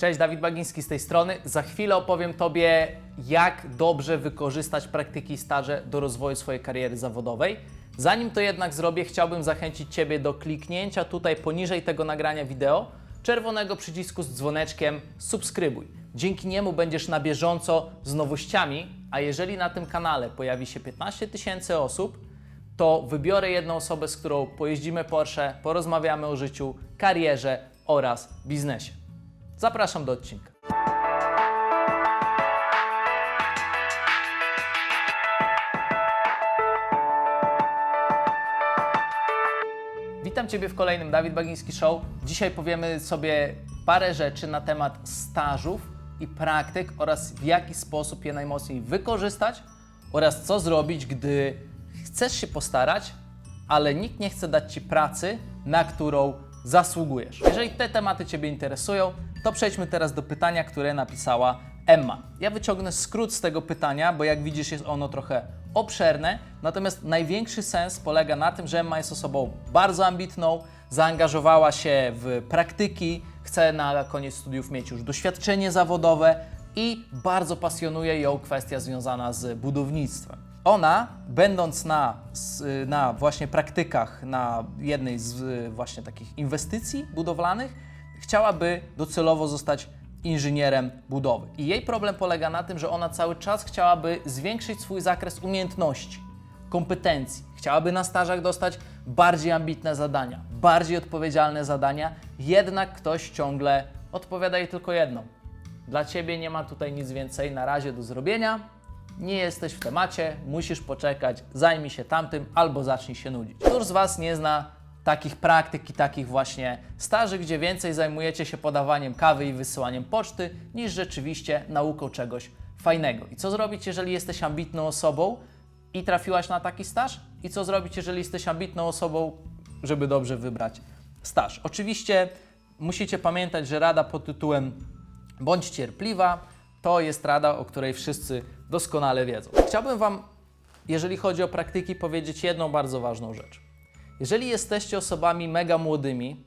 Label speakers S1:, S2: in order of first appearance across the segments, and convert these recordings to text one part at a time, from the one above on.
S1: Cześć, Dawid Bagiński z tej strony. Za chwilę opowiem Tobie, jak dobrze wykorzystać praktyki i staże do rozwoju swojej kariery zawodowej. Zanim to jednak zrobię, chciałbym zachęcić Ciebie do kliknięcia tutaj poniżej tego nagrania wideo czerwonego przycisku z dzwoneczkiem subskrybuj. Dzięki niemu będziesz na bieżąco z nowościami, a jeżeli na tym kanale pojawi się 15 tysięcy osób, to wybiorę jedną osobę, z którą pojeździmy Porsche, porozmawiamy o życiu, karierze oraz biznesie. Zapraszam do odcinka. Witam Ciebie w kolejnym Dawid Bagiński Show. Dzisiaj powiemy sobie parę rzeczy na temat stażów i praktyk oraz w jaki sposób je najmocniej wykorzystać oraz co zrobić, gdy chcesz się postarać, ale nikt nie chce dać Ci pracy, na którą zasługujesz. Jeżeli te tematy Ciebie interesują, to przejdźmy teraz do pytania, które napisała Emma. Ja wyciągnę skrót z tego pytania, bo jak widzisz jest ono trochę obszerne, natomiast największy sens polega na tym, że Emma jest osobą bardzo ambitną, zaangażowała się w praktyki, chce na koniec studiów mieć już doświadczenie zawodowe i bardzo pasjonuje ją kwestia związana z budownictwem. Ona, będąc na, na właśnie praktykach na jednej z y, właśnie takich inwestycji budowlanych, chciałaby docelowo zostać inżynierem budowy. I jej problem polega na tym, że ona cały czas chciałaby zwiększyć swój zakres umiejętności, kompetencji. Chciałaby na stażach dostać bardziej ambitne zadania, bardziej odpowiedzialne zadania, jednak ktoś ciągle odpowiada jej tylko jedno. Dla ciebie nie ma tutaj nic więcej na razie do zrobienia. Nie jesteś w temacie, musisz poczekać, zajmij się tamtym albo zacznij się nudzić. Któż z Was nie zna takich praktyk i takich właśnie staży, gdzie więcej zajmujecie się podawaniem kawy i wysyłaniem poczty, niż rzeczywiście nauką czegoś fajnego? I co zrobić, jeżeli jesteś ambitną osobą i trafiłaś na taki staż? I co zrobić, jeżeli jesteś ambitną osobą, żeby dobrze wybrać staż? Oczywiście musicie pamiętać, że rada pod tytułem Bądź cierpliwa to jest rada, o której wszyscy doskonale wiedzą. Chciałbym Wam, jeżeli chodzi o praktyki, powiedzieć jedną bardzo ważną rzecz. Jeżeli jesteście osobami mega młodymi,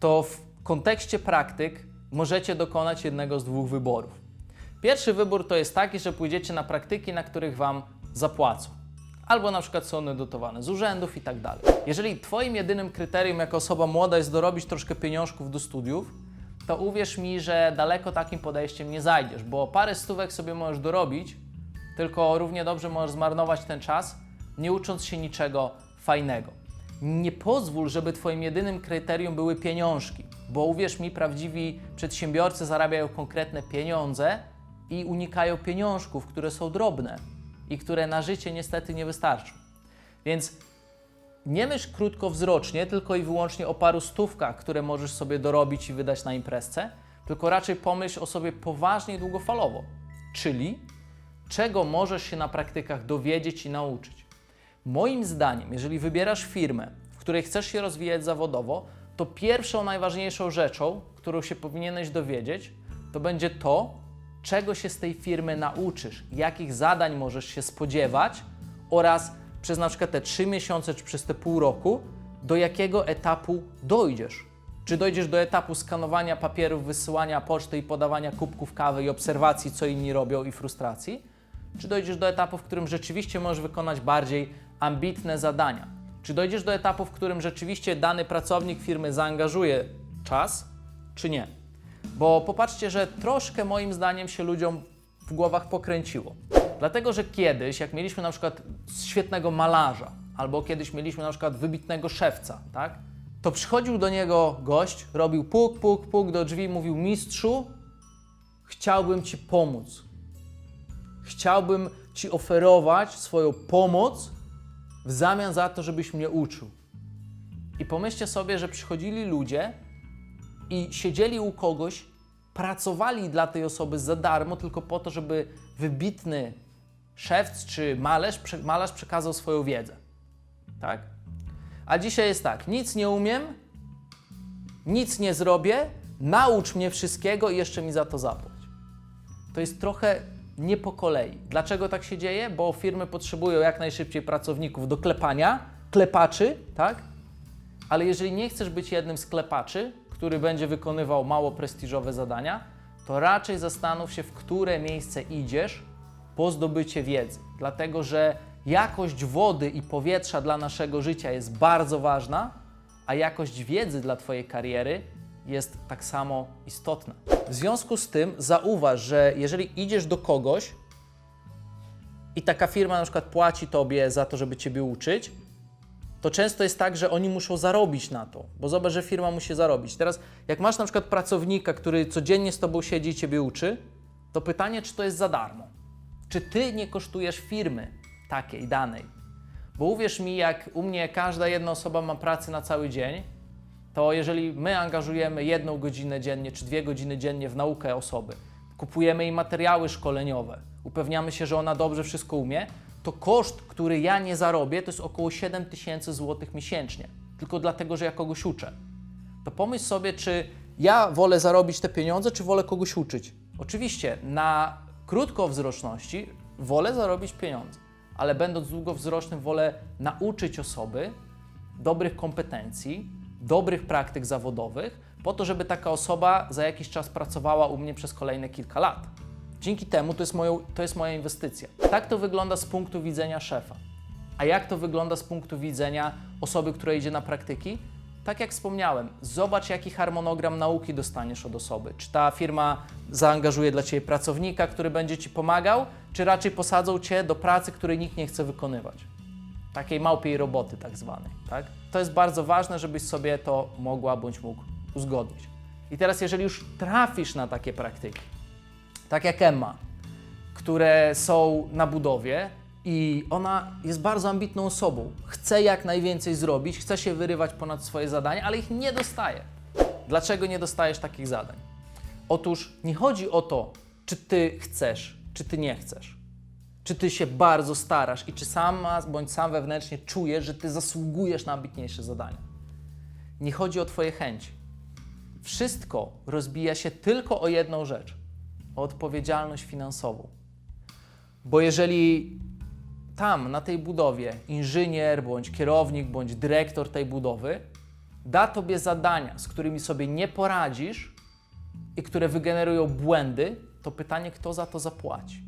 S1: to w kontekście praktyk możecie dokonać jednego z dwóch wyborów. Pierwszy wybór to jest taki, że pójdziecie na praktyki, na których Wam zapłacą. Albo na przykład są one dotowane z urzędów i tak dalej. Jeżeli Twoim jedynym kryterium jako osoba młoda jest dorobić troszkę pieniążków do studiów, to uwierz mi, że daleko takim podejściem nie zajdziesz, bo parę stówek sobie możesz dorobić, tylko równie dobrze możesz zmarnować ten czas, nie ucząc się niczego fajnego. Nie pozwól, żeby Twoim jedynym kryterium były pieniążki, bo uwierz mi, prawdziwi przedsiębiorcy zarabiają konkretne pieniądze i unikają pieniążków, które są drobne i które na życie niestety nie wystarczą. Więc nie myśl krótkowzrocznie, tylko i wyłącznie o paru stówkach, które możesz sobie dorobić i wydać na imprezce, tylko raczej pomyśl o sobie poważnie i długofalowo, czyli czego możesz się na praktykach dowiedzieć i nauczyć. Moim zdaniem, jeżeli wybierasz firmę, w której chcesz się rozwijać zawodowo, to pierwszą, najważniejszą rzeczą, którą się powinieneś dowiedzieć, to będzie to, czego się z tej firmy nauczysz, jakich zadań możesz się spodziewać oraz przez na przykład te trzy miesiące czy przez te pół roku, do jakiego etapu dojdziesz. Czy dojdziesz do etapu skanowania papierów, wysyłania poczty i podawania kubków kawy i obserwacji, co inni robią i frustracji? Czy dojdziesz do etapu, w którym rzeczywiście możesz wykonać bardziej ambitne zadania? Czy dojdziesz do etapu, w którym rzeczywiście dany pracownik firmy zaangażuje czas, czy nie? Bo popatrzcie, że troszkę moim zdaniem się ludziom w głowach pokręciło. Dlatego, że kiedyś, jak mieliśmy na przykład świetnego malarza, albo kiedyś mieliśmy na przykład wybitnego szewca, tak? To przychodził do niego gość, robił puk, puk, puk do drzwi, mówił: Mistrzu, chciałbym ci pomóc. Chciałbym ci oferować swoją pomoc w zamian za to, żebyś mnie uczył. I pomyślcie sobie, że przychodzili ludzie i siedzieli u kogoś, pracowali dla tej osoby za darmo, tylko po to, żeby wybitny szewc czy malarz, malarz przekazał swoją wiedzę. Tak? A dzisiaj jest tak: nic nie umiem, nic nie zrobię, naucz mnie wszystkiego i jeszcze mi za to zapłać. To jest trochę nie po kolei. Dlaczego tak się dzieje? Bo firmy potrzebują jak najszybciej pracowników do klepania, klepaczy, tak? Ale jeżeli nie chcesz być jednym z klepaczy, który będzie wykonywał mało prestiżowe zadania, to raczej zastanów się, w które miejsce idziesz po zdobycie wiedzy. Dlatego, że jakość wody i powietrza dla naszego życia jest bardzo ważna, a jakość wiedzy dla Twojej kariery jest tak samo istotna. W związku z tym zauważ, że jeżeli idziesz do kogoś i taka firma na przykład płaci Tobie za to, żeby Ciebie uczyć, to często jest tak, że oni muszą zarobić na to, bo zobacz, że firma musi zarobić. Teraz, jak masz na przykład pracownika, który codziennie z Tobą siedzi i Ciebie uczy, to pytanie, czy to jest za darmo? Czy Ty nie kosztujesz firmy takiej, danej? Bo uwierz mi, jak u mnie każda jedna osoba ma pracę na cały dzień, to jeżeli my angażujemy jedną godzinę dziennie czy dwie godziny dziennie w naukę osoby, kupujemy jej materiały szkoleniowe, upewniamy się, że ona dobrze wszystko umie, to koszt, który ja nie zarobię, to jest około 7 tysięcy złotych miesięcznie. Tylko dlatego, że ja kogoś uczę. To pomyśl sobie, czy ja wolę zarobić te pieniądze, czy wolę kogoś uczyć. Oczywiście, na krótkowzroczności wolę zarobić pieniądze, ale będąc długowzrocznym, wolę nauczyć osoby dobrych kompetencji, dobrych praktyk zawodowych, po to, żeby taka osoba za jakiś czas pracowała u mnie przez kolejne kilka lat. Dzięki temu to jest, moją, to jest moja inwestycja. Tak to wygląda z punktu widzenia szefa. A jak to wygląda z punktu widzenia osoby, która idzie na praktyki? Tak jak wspomniałem, zobacz, jaki harmonogram nauki dostaniesz od osoby. Czy ta firma zaangażuje dla Ciebie pracownika, który będzie Ci pomagał, czy raczej posadzą Cię do pracy, której nikt nie chce wykonywać takiej małpiej roboty tak zwanej. Tak? To jest bardzo ważne, żebyś sobie to mogła bądź mógł uzgodnić. I teraz, jeżeli już trafisz na takie praktyki, tak jak Emma, które są na budowie i ona jest bardzo ambitną osobą, chce jak najwięcej zrobić, chce się wyrywać ponad swoje zadania, ale ich nie dostaje. Dlaczego nie dostajesz takich zadań? Otóż nie chodzi o to, czy ty chcesz, czy ty nie chcesz czy ty się bardzo starasz i czy sama bądź sam wewnętrznie czujesz, że ty zasługujesz na ambitniejsze zadania. Nie chodzi o twoje chęci. Wszystko rozbija się tylko o jedną rzecz o odpowiedzialność finansową. Bo jeżeli tam, na tej budowie, inżynier, bądź kierownik, bądź dyrektor tej budowy da tobie zadania, z którymi sobie nie poradzisz i które wygenerują błędy, to pytanie, kto za to zapłaci.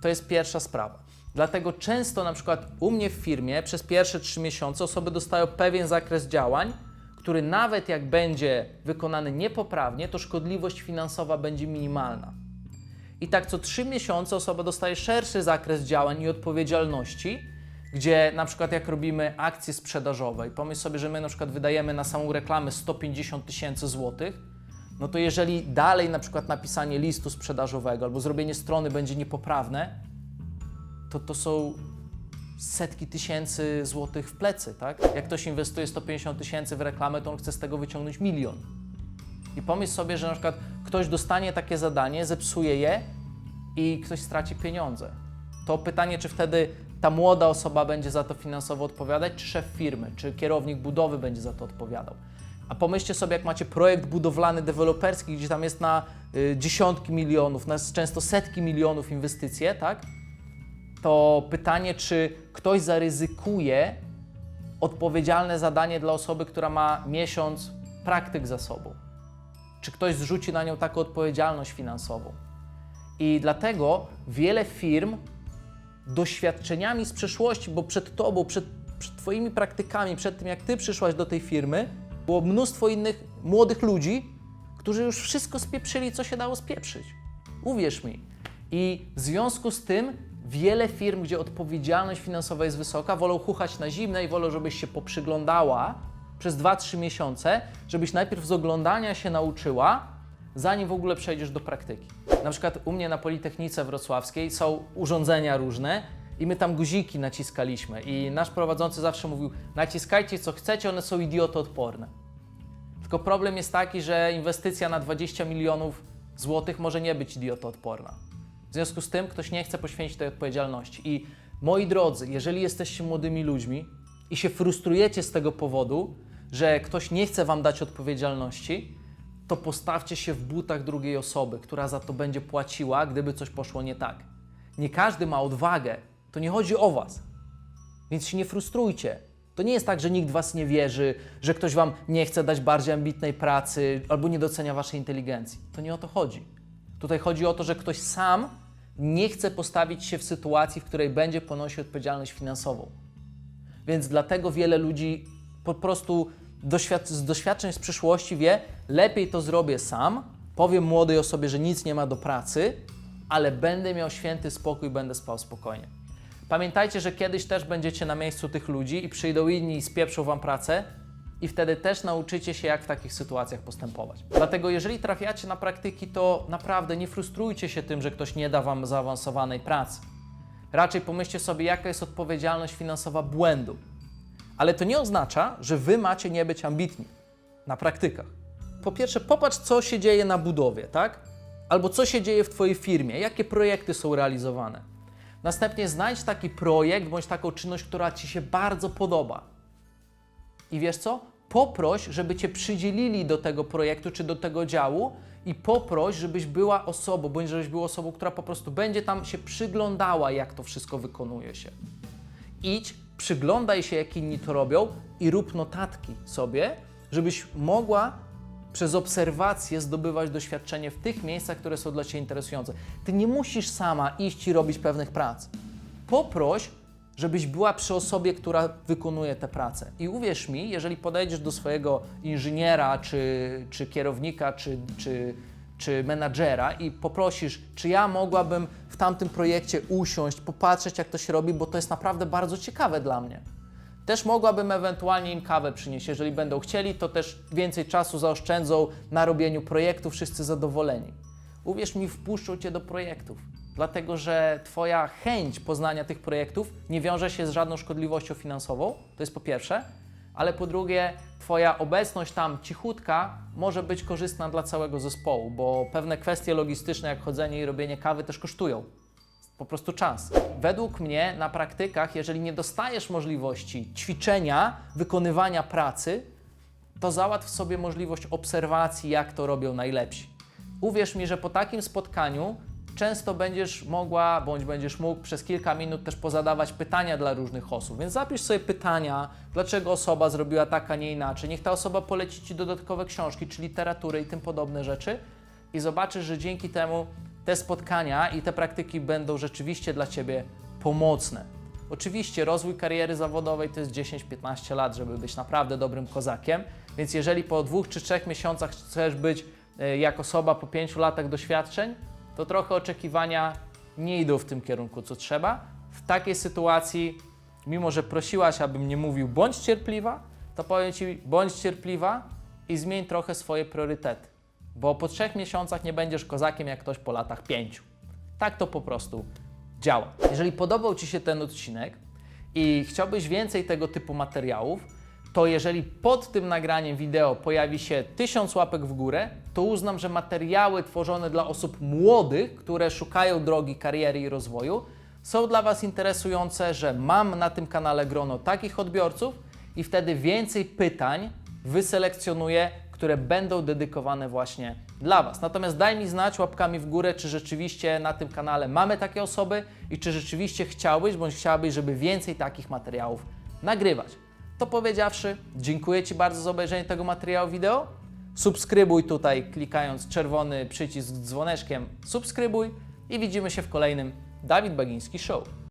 S1: To jest pierwsza sprawa. Dlatego często na przykład u mnie w firmie przez pierwsze trzy miesiące osoby dostają pewien zakres działań, który nawet jak będzie wykonany niepoprawnie, to szkodliwość finansowa będzie minimalna. I tak co trzy miesiące osoba dostaje szerszy zakres działań i odpowiedzialności, gdzie na przykład jak robimy akcje sprzedażowe i pomyśl sobie, że my na przykład wydajemy na samą reklamę 150 tysięcy złotych, no to jeżeli dalej na przykład napisanie listu sprzedażowego albo zrobienie strony będzie niepoprawne, to to są setki tysięcy złotych w plecy, tak? Jak ktoś inwestuje 150 tysięcy w reklamę, to on chce z tego wyciągnąć milion. I pomyśl sobie, że na przykład ktoś dostanie takie zadanie, zepsuje je i ktoś straci pieniądze. To pytanie, czy wtedy ta młoda osoba będzie za to finansowo odpowiadać, czy szef firmy, czy kierownik budowy będzie za to odpowiadał. A pomyślcie sobie, jak macie projekt budowlany, deweloperski, gdzie tam jest na y, dziesiątki milionów, na często setki milionów inwestycje, tak? To pytanie, czy ktoś zaryzykuje odpowiedzialne zadanie dla osoby, która ma miesiąc praktyk za sobą? Czy ktoś zrzuci na nią taką odpowiedzialność finansową? I dlatego wiele firm doświadczeniami z przeszłości, bo przed tobą, przed, przed Twoimi praktykami, przed tym jak Ty przyszłaś do tej firmy, było mnóstwo innych młodych ludzi, którzy już wszystko spieprzyli, co się dało spieprzyć. Uwierz mi. I w związku z tym wiele firm, gdzie odpowiedzialność finansowa jest wysoka, wolą chuchać na zimne i wolą, żebyś się poprzyglądała przez 2-3 miesiące, żebyś najpierw z oglądania się nauczyła, zanim w ogóle przejdziesz do praktyki. Na przykład u mnie na Politechnice Wrocławskiej są urządzenia różne i my tam guziki naciskaliśmy i nasz prowadzący zawsze mówił, naciskajcie co chcecie, one są idiotoodporne. Tylko problem jest taki, że inwestycja na 20 milionów złotych może nie być idiotoodporna. W związku z tym ktoś nie chce poświęcić tej odpowiedzialności. I moi drodzy, jeżeli jesteście młodymi ludźmi i się frustrujecie z tego powodu, że ktoś nie chce wam dać odpowiedzialności, to postawcie się w butach drugiej osoby, która za to będzie płaciła, gdyby coś poszło nie tak. Nie każdy ma odwagę. To nie chodzi o was. Więc się nie frustrujcie. To nie jest tak, że nikt Was nie wierzy, że ktoś Wam nie chce dać bardziej ambitnej pracy albo nie docenia Waszej inteligencji. To nie o to chodzi. Tutaj chodzi o to, że ktoś sam nie chce postawić się w sytuacji, w której będzie ponosił odpowiedzialność finansową. Więc dlatego wiele ludzi po prostu doświad- z doświadczeń z przyszłości wie, lepiej to zrobię sam, powiem młodej osobie, że nic nie ma do pracy, ale będę miał święty spokój, będę spał spokojnie. Pamiętajcie, że kiedyś też będziecie na miejscu tych ludzi i przyjdą inni i spieprzą wam pracę i wtedy też nauczycie się, jak w takich sytuacjach postępować. Dlatego jeżeli trafiacie na praktyki, to naprawdę nie frustrujcie się tym, że ktoś nie da wam zaawansowanej pracy. Raczej pomyślcie sobie, jaka jest odpowiedzialność finansowa błędu. Ale to nie oznacza, że wy macie nie być ambitni na praktykach. Po pierwsze, popatrz, co się dzieje na budowie, tak? Albo co się dzieje w Twojej firmie, jakie projekty są realizowane. Następnie znajdź taki projekt bądź taką czynność, która Ci się bardzo podoba. I wiesz co? Poproś, żeby Cię przydzielili do tego projektu czy do tego działu i poproś, żebyś była osobą, bądź żebyś była osobą, która po prostu będzie tam się przyglądała, jak to wszystko wykonuje się. Idź, przyglądaj się, jak inni to robią i rób notatki sobie, żebyś mogła przez obserwację zdobywać doświadczenie w tych miejscach, które są dla Ciebie interesujące. Ty nie musisz sama iść i robić pewnych prac. Poproś, żebyś była przy osobie, która wykonuje tę pracę. I uwierz mi, jeżeli podejdziesz do swojego inżyniera, czy, czy kierownika, czy, czy, czy menadżera i poprosisz, czy ja mogłabym w tamtym projekcie usiąść, popatrzeć, jak to się robi, bo to jest naprawdę bardzo ciekawe dla mnie. Też mogłabym ewentualnie im kawę przynieść, jeżeli będą chcieli, to też więcej czasu zaoszczędzą na robieniu projektu, wszyscy zadowoleni. Uwierz mi, wpuszczą Cię do projektów, dlatego że Twoja chęć poznania tych projektów nie wiąże się z żadną szkodliwością finansową, to jest po pierwsze, ale po drugie, Twoja obecność tam cichutka może być korzystna dla całego zespołu, bo pewne kwestie logistyczne, jak chodzenie i robienie kawy, też kosztują po prostu czas. Według mnie na praktykach, jeżeli nie dostajesz możliwości ćwiczenia, wykonywania pracy, to załatw sobie możliwość obserwacji, jak to robią najlepsi. Uwierz mi, że po takim spotkaniu często będziesz mogła, bądź będziesz mógł przez kilka minut też pozadawać pytania dla różnych osób. Więc zapisz sobie pytania, dlaczego osoba zrobiła tak, a nie inaczej. Niech ta osoba poleci Ci dodatkowe książki, czy literaturę i tym podobne rzeczy i zobaczysz, że dzięki temu te spotkania i te praktyki będą rzeczywiście dla Ciebie pomocne. Oczywiście rozwój kariery zawodowej to jest 10-15 lat, żeby być naprawdę dobrym kozakiem, więc jeżeli po dwóch czy trzech miesiącach chcesz być e, jak osoba po pięciu latach doświadczeń, to trochę oczekiwania nie idą w tym kierunku, co trzeba. W takiej sytuacji, mimo że prosiłaś, abym nie mówił bądź cierpliwa, to powiem Ci bądź cierpliwa i zmień trochę swoje priorytety, bo po trzech miesiącach nie będziesz kozakiem jak ktoś po latach pięciu. Tak to po prostu działa. Jeżeli podobał Ci się ten odcinek i chciałbyś więcej tego typu materiałów, to jeżeli pod tym nagraniem wideo pojawi się 1000 łapek w górę, to uznam, że materiały tworzone dla osób młodych, które szukają drogi kariery i rozwoju, są dla Was interesujące, że mam na tym kanale grono takich odbiorców i wtedy więcej pytań wyselekcjonuję, które będą dedykowane właśnie dla Was. Natomiast daj mi znać łapkami w górę, czy rzeczywiście na tym kanale mamy takie osoby i czy rzeczywiście chciałbyś bądź chciałabyś, żeby więcej takich materiałów nagrywać. To powiedziawszy, dziękuję Ci bardzo za obejrzenie tego materiału wideo. Subskrybuj tutaj, klikając czerwony przycisk z dzwoneczkiem. Subskrybuj i widzimy się w kolejnym Dawid Bagiński Show.